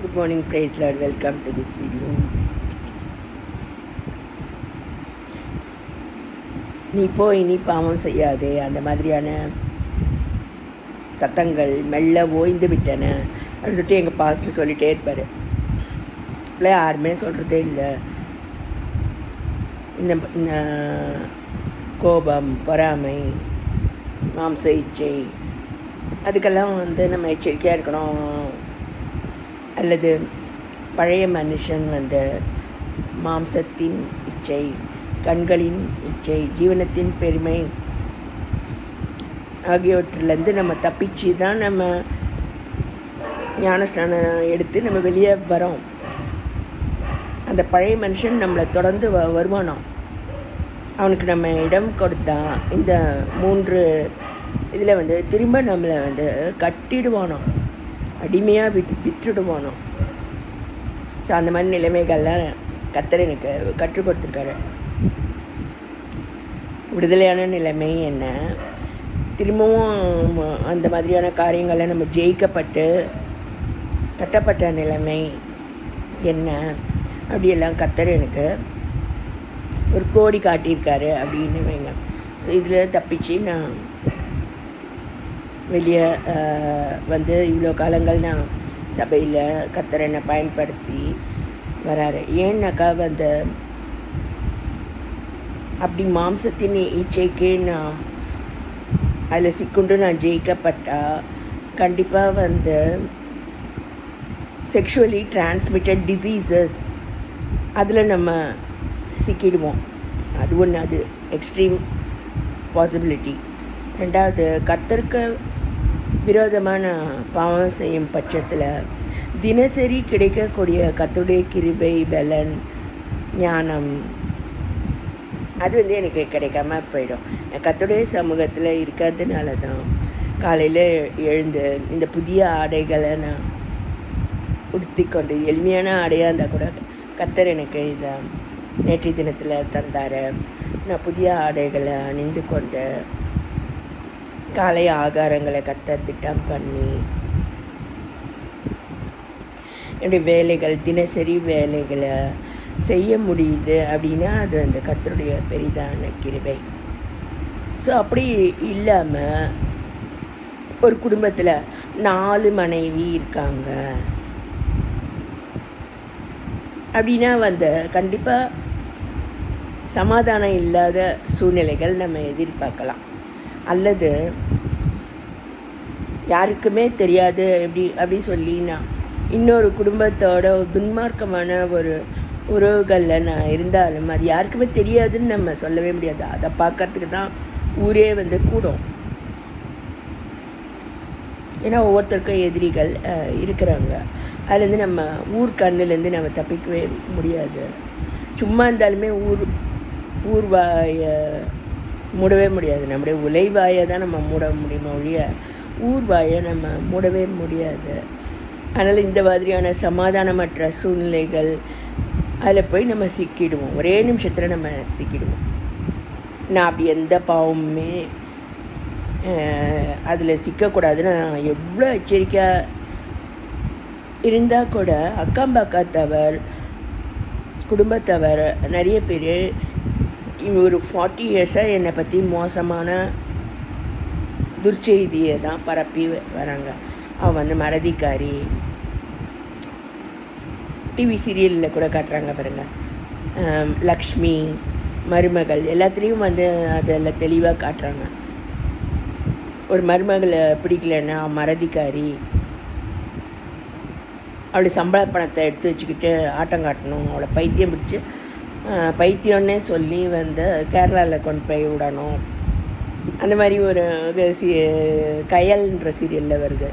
Good morning praise lord welcome to this video நீ போய் நீ பாவம் செய்யாதே. அந்த மாதிரியான சத்தங்கள் மெல்ல ஓய்ந்து விட்டன. அப்படின்னு சொல்லிட்டு எங்கள் பாஸ்டர் சொல்லிகிட்டே இருப்பார். இல்லை யாருமே சொல்கிறதே இல்லை. இந்த கோபம் பொறாமை மாம்ச இச்சை அதுக்கெல்லாம் வந்து நம்ம எச்சரிக்கையாக இருக்கணும். அல்லது பழைய மனுஷன் வந்து மாம்சத்தின் இச்சை கண்களின் இச்சை ஜீவனத்தின் பெருமை ஆகியவற்றிலேருந்து நம்ம தப்பிச்சு தான் நம்ம ஞானஸ்நானம் எடுத்து நம்ம வெளியே வரோம் அந்த பழைய மனுஷன் நம்மளை தொடர்ந்து வ வருவானோம். அவனுக்கு நம்ம இடம் கொடுத்தா இந்த மூன்று இதில் வந்து திரும்ப நம்மளை வந்து கட்டிடுவானோ அடிமையாக விட் விட்டுடுவானோ? ஸோ அந்த மாதிரி நிலைமைகள்லாம் கத்தர் எனக்கு கற்றுக் கொடுத்துருக்காரு. விடுதலையான நிலைமை என்ன? திரும்பவும் அந்த மாதிரியான காரியங்களை நம்ம ஜெயிக்கப்பட்டு கட்டப்பட்ட நிலைமை என்ன? அப்படியெல்லாம் கத்தர் எனக்கு ஒரு கோடி காட்டியிருக்காரு அப்படின்னு வைங்க. ஸோ இதில் தப்பிச்சு நான் வெளியே வந்து இவ்வளோ காலங்கள் நான் சபையில் கத்தரனை பயன்படுத்தி வராரு. ஏன்னாக்கா வந்து அப்படி மாம்சத்தின் இச்சைக்கு நான் அதில் சிக்குண்டு நான் ஜெயிக்கப்பட்டால் கண்டிப்பாக வந்து செக்ஷுவலி டிரான்ஸ்மிட்டட் டிசீசஸ் அதில் நம்ம சிக்கிடுவோம். அது ஒன்று அது எக்ஸ்ட்ரீம் பாசிபிலிட்டி ரெண்டாவது கத்தருக்கு விரோதமான பாவம் செய்யும் பட்சத்தில் தினசரி கிடைக்கக்கூடிய கத்துடைய கிருபை பலன் ஞானம் அது வந்து எனக்கு கிடைக்காம போயிடும். கத்துடைய சமூகத்தில் இருக்கிறதுனால தான் காலையில் எழுந்து இந்த புதிய ஆடைகளை நான் உடுத்தி கொண்டு எளிமையான ஆடையாக இருந்தால் கூட கத்தர் எனக்கு இதை நேற்று தினத்தில் தந்தார். நான் புதிய ஆடைகளை அணிந்து கொண்டு காலை ஆகாரங்களை கத்தர் திட்டம் பண்ணி என்னுடைய வேலைகள் தினசரி வேலைகளை செய்ய முடியுது அப்படின்னா அது அந்த கத்தருடைய பெரிதான கிருபை. ஸோ அப்படி இல்லாமல் ஒரு குடும்பத்தில் நாலு மனைவி இருக்காங்க. அப்படின்னா வந்து கண்டிப்பாக சமாதானம் இல்லாத சூழ்நிலைகள் நம்ம எதிர்பார்க்கலாம். அல்லது யாருக்குமே தெரியாது எப்படி அப்படி சொல்லி நான் இன்னொரு குடும்பத்தோட துன்மார்க்கமான ஒரு உறவுகளில் நான் இருந்தாலும் அது யாருக்குமே தெரியாதுன்னு நம்ம சொல்லவே முடியாது. அதை பார்க்கறதுக்கு தான் ஊரே வந்து கூடும். ஏன்னா ஒவ்வொருத்தருக்கும் எதிரிகள் இருக்கிறாங்க. அதுலேருந்து நம்ம ஊர் கண்ணுலேருந்து நம்ம தப்பிக்கவே முடியாது. சும்மா இருந்தாலுமே ஊர் ஊர்வாய மூடவே முடியாது. நம்முடைய உலைவாயை தான் நம்ம மூட முடியுமா ஒழிய ஊர்வாயை நம்ம மூடவே முடியாது. அதனால் இந்த மாதிரியான சமாதானமற்ற சூழ்நிலைகள் அதில் போய் நம்ம சிக்கிடுவோம். ஒரே நிமிஷத்தில் நம்ம சிக்கிடுவோம். நான் அப்படி எந்த பாவமுமே அதில் சிக்கக்கூடாதுன்னு நான் எவ்வளோ எச்சரிக்கையாக இருந்தால் கூட அக்கம் பக்கத்தவர் குடும்பத்தவர் நிறைய பேர் ஒரு ஃபார்ட்டி இயர்ஸாக என்னை பற்றி மோசமான துர்ச்செய்தியை தான் பரப்பி வராங்க. அவன் வந்து மறதிக்காரி. டிவி சீரியலில் கூட காட்டுறாங்க பாருங்கள் லக்ஷ்மி மருமகள் எல்லாத்துலேயும் வந்து அதில் தெளிவாக காட்டுறாங்க. ஒரு மருமகளை பிடிக்கலன்னா மறதிக்காரி. அவளை சம்பள பணத்தை எடுத்து வச்சுக்கிட்டு ஆட்டம் காட்டணும். அவளை பைத்தியம் பிடிச்சி பைத்தியம்னே சொல்லி வந்து கேரளாவில் கொண்டு போய் விடணும். அந்த மாதிரி ஒரு சி கயல்ன்ற சீரியலில் வருது.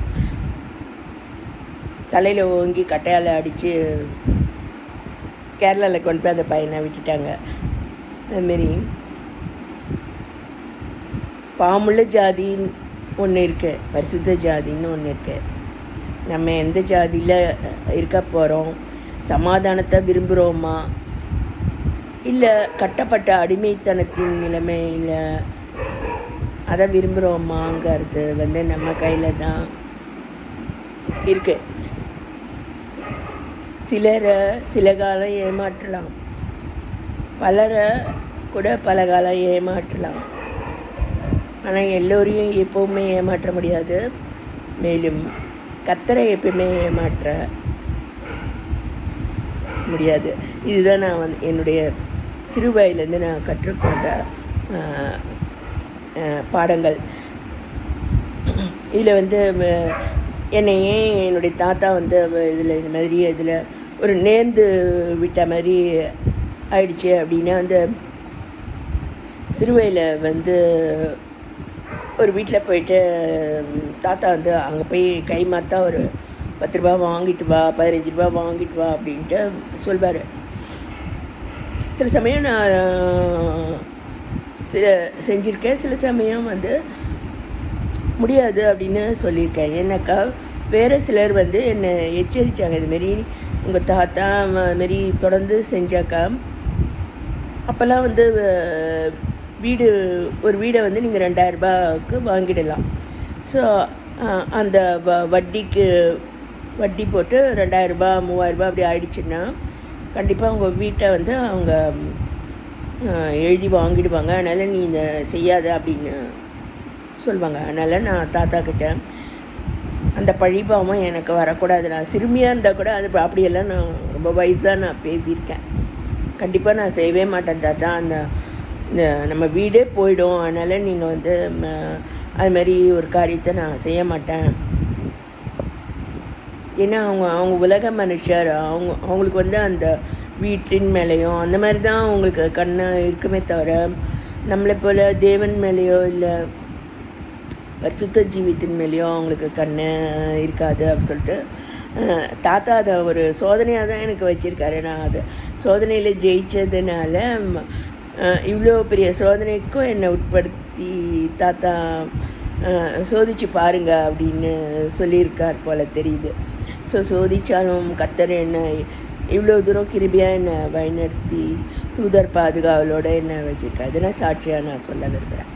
தலையில் ஓங்கி கட்டையால் அடித்து கேரளாவில் கொண்டு போய் அந்த பையனை விட்டுட்டாங்க. அதுமாரி பாமுள்ள ஜாதின்னு ஒன்று இருக்குது பரிசுத்த ஜாதின்னு ஒன்று இருக்குது நம்ம எந்த ஜாதியில் இருக்க போகிறோம் சமாதானத்தை விரும்புகிறோமா இல்லை கட்டப்பட்ட அடிமைத்தனத்தின் நிலைமையில் அதை விரும்புகிறோமாங்கிறது வந்து நம்ம கையில் தான் இருக்குது சிலரை சில காலம் ஏமாற்றலாம். பலரை கூட பல காலம் ஏமாற்றலாம். ஆனால் எல்லோரையும் எப்போவுமே ஏமாற்ற முடியாது. மேலும் கத்தரை எப்பயுமே ஏமாற்ற முடியாது. இதுதான் நான் வந்து என்னுடைய சிறு வயதுலேருந்து நான் கற்றுக்கொண்ட பாடங்கள். இதில் வந்து என்னையே என்னுடைய தாத்தா வந்து இதில் இந்த மாதிரி இதில் ஒரு நேர்ந்து விட்ட மாதிரி ஆயிடுச்சு அப்படின்னா வந்து சிறுவையில் வந்து ஒரு வீட்டில் போயிட்டு தாத்தா வந்து அங்கே போய் கை மாற்றா ஒரு பத்து ரூபா வாங்கிட்டு வா பதினஞ்சு ரூபா வாங்கிட்டு வா அப்படின்ட்டு சொல்வார். சில சமயம் நான் சில செஞ்சுருக்கேன். சில சமயம் வந்து முடியாது அப்படின்னு சொல்லியிருக்கேன். ஏன்னாக்கா வேறு சிலர் வந்து என்னை எச்சரித்தாங்க இதுமாரி உங்கள் தாத்தா அதுமாரி தொடர்ந்து செஞ்சாக்கா அப்போல்லாம் வந்து வீடு ஒரு வீடை வந்து நீங்கள் ரெண்டாயிரரூபாவுக்கு வாங்கிடலாம். ஸோ அந்த வ வட்டிக்கு வட்டி போட்டு ரெண்டாயிரரூபா மூவாயிரரூபா அப்படி ஆயிடுச்சுன்னா கண்டிப்பாக உங்கள் வீட்டை வந்து அவங்க எழுதி வாங்கிடுவாங்க. அதனால் நீ இதை செய்யாத அப்படின்னு சொல்லுவாங்க அதனால் நான் தாத்தா கிட்ட அந்த பழிபாவம் எனக்கு வரக்கூடாது. நான் சிறுமியாக இருந்தால் கூட அது அப்படியெல்லாம் நான் ரொம்ப வயசாக நான் பேசியிருக்கேன். கண்டிப்பாக நான் செய்யவே மாட்டேன் தாத்தா. அந்த இந்த நம்ம வீடே போயிடும். அதனால் நீங்கள் வந்து ம, ஒரு காரியத்தை நான் செய்ய மாட்டேன். ஏன்னா அவங்க அவங்க உலக மனுஷர் அவங்க அவங்களுக்கு வந்து அந்த வீட்டின் மேலேயும் அந்த மாதிரி தான் அவங்களுக்கு கண்ணு இருக்குமே தவிர நம்மளை போல் தேவன் மேலேயோ இல்லை பரிசுத்த ஜீவித்தின் மேலேயோ அவங்களுக்கு கண்ணு இருக்காது அப்படின்னு சொல்லிட்டு தாத்தா அதை ஒரு சோதனையாக தான் எனக்கு வச்சுருக்காரு. நான் அதை சோதனையில் ஜெயிச்சதுனால இவ்வளோ பெரிய சோதனைக்கும் என்னை உட்படுத்தி தாத்தா சோதிச்சு பாருங்க அப்படின்னு சொல்லியிருக்கார் போல் தெரியுது. ஸோ சோதித்தாலும் கத்தர் என்னை இவ்வளோ தூரம் கிருபியாக என்னை வழிநடத்தி தூதர் பாதுகாவலோடு என்னை வச்சுருக்காரு. அதை நான் சாட்சியாக நான் சொல்ல விரும்புகிறேன்